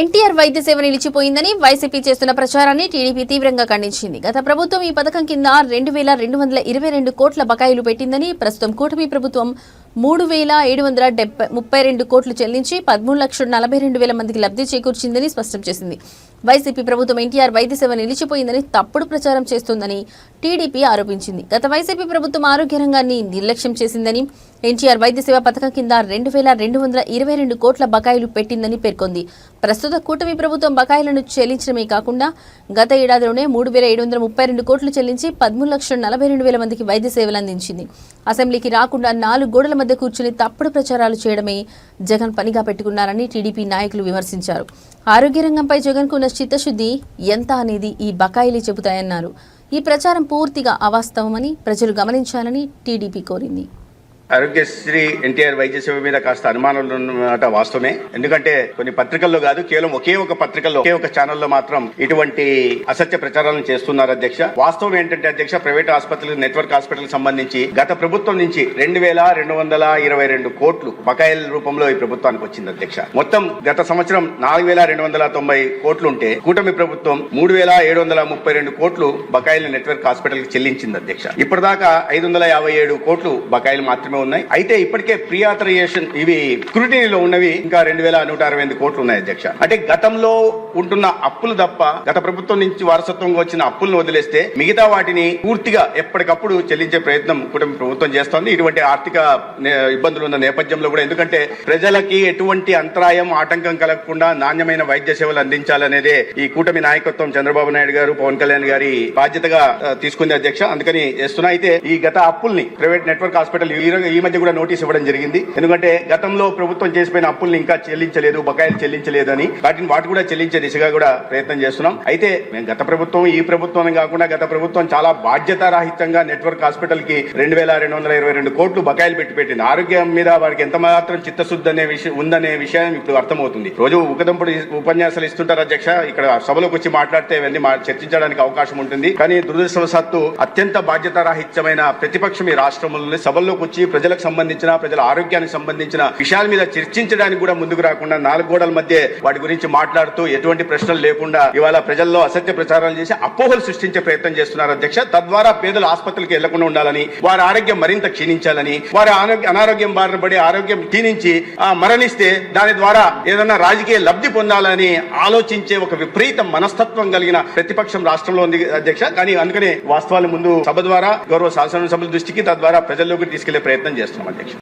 ఎన్టీఆర్ వైద్య సేవ నిలిచిపోయిందని వైసీపీ చేస్తున్న ప్రచారాన్ని టీడీపీ తీవ్రంగా ఖండించింది. గత ప్రభుత్వం ఈ పథకం కింద రెండు వేల రెండు వందల ఇరవై రెండు కోట్ల బకాయిలు పెట్టిందని ప్రస్తుతం కూటమి ప్రభుత్వం మూడు వేల ఏడు వందల డెబ్బై ముప్పై రెండు కోట్లు చెల్లించి పదమూడు లక్షల నలభై రెండు వేల మందికి లబ్ధి చేకూర్చిందని స్పష్టం చేసింది. వైసీపీ ప్రభుత్వం ఎన్టీఆర్ వైద్య సేవ నిలిచిపోయిందని తప్పుడు ప్రచారం చేస్తోందని టీడీపీ ఆరోపించింది. గత వైసీపీ ప్రభుత్వం ఆరోగ్య రంగాన్ని నిర్లక్ష్యం చేసిందని ఎన్టీఆర్ వైద్య సేవ పథకం కింద రెండు వేల రెండు వందల ఇరవై రెండు కోట్ల బకాయిలు పెట్టిందని పేర్కొంది. ప్రస్తుత కూటమి ప్రభుత్వం బకాయిలను చెల్లించడమే కాకుండా గత ఏడాదిలోనే మూడు వేల ఏడు వందల ముప్పై రెండు కోట్లు చెల్లించి పదమూడు లక్షల నలభై రెండు వేల మందికి వైద్య సేవలు అందించింది. అసెంబ్లీకి రాకుండా నాలుగు గోడల మధ్య కూర్చుని తప్పుడు ప్రచారాలు చేయడమే జగన్ పనిగా పెట్టుకున్నారని టీడీపీ నాయకులు విమర్శించారు. ఆరోగ్య రంగంపై జగన్కు ఉన్న చిత్తశుద్ధి ఎంత అనేది ఈ బకాయిలే చెబుతాయన్నారు. ఈ ప్రచారం పూర్తిగా అవాస్తవమని ప్రజలు గమనించాలని టీడీపీ కోరింది. ఆరోగ్యశ్రీ ఎన్టీఆర్ వైద్య సేవ మీద కాస్త అనుమానాలు ఉన్నమాట వాస్తవమే. ఎందుకంటే కొన్ని పత్రికల్లో కాదు కేవలం ఒకే ఒక పత్రికల్లో ఒకే ఒక ఛానల్లో మాత్రం ఇటువంటి అసత్య ప్రచారాలను చేస్తున్నారు అధ్యక్ష. వాస్తవం ఏంటంటే అధ్యక్ష ప్రైవేట్ ఆసుపత్రులు నెట్వర్క్ హాస్పిటల్ సంబంధించి గత ప్రభుత్వం నుంచి రెండు వేల రెండు వందల ఇరవై రెండు కోట్లు బకాయిల రూపంలో ఈ ప్రభుత్వానికి వచ్చింది అధ్యక్ష. మొత్తం గత సంవత్సరం నాలుగు వేల రెండు వందల తొంభై కోట్లు ఉంటే కూటమి ప్రభుత్వం మూడు వేల ఏడు వందల ముప్పై రెండు కోట్లు బకాయిలు నెట్వర్క్ హాస్పిటల్కి చెల్లించింది అధ్యక్ష. ఇప్పటిదాకా ఐదు వందల యాభై ఏడు కోట్లు బకాయిలు మాత్రమే ఉన్నాయి. అయితే ఇప్పటికే ప్రీ ఆథరైజేషన్ ఇవి స్క్రూటినీలో ఉన్నవి ఇంకా రెండు వేల నూట అరవై ఎనిమిది కోట్లు ఉన్నాయి అధ్యక్ష. అంటే గతంలో ఉంటున్న అప్పులు తప్ప గత ప్రభుత్వం నుంచి వారసత్వంగా వచ్చిన అప్పులను వదిలేస్తే మిగతా వాటిని పూర్తిగా ఎప్పటికప్పుడు చెల్లించే ప్రయత్నం కూటమి ప్రభుత్వం చేస్తోంది. ఇటువంటి ఆర్థిక ఇబ్బందులు ఉన్న నేపథ్యంలో కూడా ఎందుకంటే ప్రజలకి ఎటువంటి అంతరాయం ఆటంకం కలగకుండా నాణ్యమైన వైద్య సేవలు అందించాలనేదే ఈ కూటమి నాయకత్వం చంద్రబాబు నాయుడు గారు పవన్ కళ్యాణ్ గారి బాధ్యతగా తీసుకుంది అధ్యక్ష. అందుకని చేస్తున్నా. అయితే ఈ గత అప్పుల్ని ప్రైవేట్ నెట్వర్క్ హాస్పిటల్ ఈ ఈ మధ్య కూడా నోటీస్ ఇవ్వడం జరిగింది. ఎందుకంటే గతంలో ప్రభుత్వం చేసిపోయిన అప్పుల్ని ఇంకా చెల్లించలేదు బకాయిలు చెల్లించలేదు అని వాటిని వాటి కూడా చెల్లించే దిశగా కూడా ప్రయత్నం చేస్తున్నాం. అయితే మేము గత ప్రభుత్వం ఈ ప్రభుత్వం కాకుండా గత ప్రభుత్వం చాలా బాధ్యతారాహిత్యంగా నెట్వర్క్ హాస్పిటల్కి రెండు వేల రెండు వందల ఇరవై రెండు కోట్లు బకాయిలు పెట్టి పెట్టింది. ఆరోగ్యం మీద వారికి ఎంత మాత్రం చిత్తశుద్ధి అనే విషయం ఉందనే విషయం ఇప్పుడు అర్థమవుతుంది. రోజు ఉకదంపుడు ఉపన్యాసాలు ఇస్తుంటారు అధ్యక్ష. ఇక్కడ సభలోకి వచ్చి మాట్లాడితే ఇవన్నీ చర్చించడానికి అవకాశం ఉంటుంది. కానీ దురదృష్టవశాత్తు అత్యంత బాధ్యతారాహిత్యమైన ప్రతిపక్షం ఈ రాష్ట్రంలో సభల్లోకి వచ్చి ప్రజలకు సంబంధించిన ప్రజల ఆరోగ్యానికి సంబంధించిన విషయాల మీద చర్చించడానికి కూడా ముందుకు రాకుండా నాలుగు గోడల మధ్య వాటి గురించి మాట్లాడుతూ ఎటువంటి ప్రశ్నలు లేకుండా ఇవాళ ప్రజల్లో అసత్య ప్రచారాలు చేసి అపోహలు సృష్టించే ప్రయత్నం చేస్తున్నారు అధ్యక్ష. తద్వారా పేదలు ఆసుపత్రికి వెళ్ళకుండా ఉండాలని వారి ఆరోగ్యం మరింత క్షీణించాలని వారి ఆరోగ్య అనారోగ్యం బారిన పడి ఆరోగ్యం క్షీణించి ఆ, మరణిస్తే దాని ద్వారా ఏదైనా రాజకీయ లబ్ధి పొందాలని ఆలోచించే ఒక విపరీత మనస్తత్వం కలిగిన ప్రతిపక్షం రాష్ట్రంలో ఉంది అధ్యక్ష. కానీ అందుకనే వాస్తవాల ముందు సభ ద్వారా గౌరవ శాసనసభల దృష్టికి తద్వారా ప్రజల్లోకి తీసుకెళ్ళే ప్రయత్నం ప్రయత్నం చేస్తున్నాం అధ్యక్ష.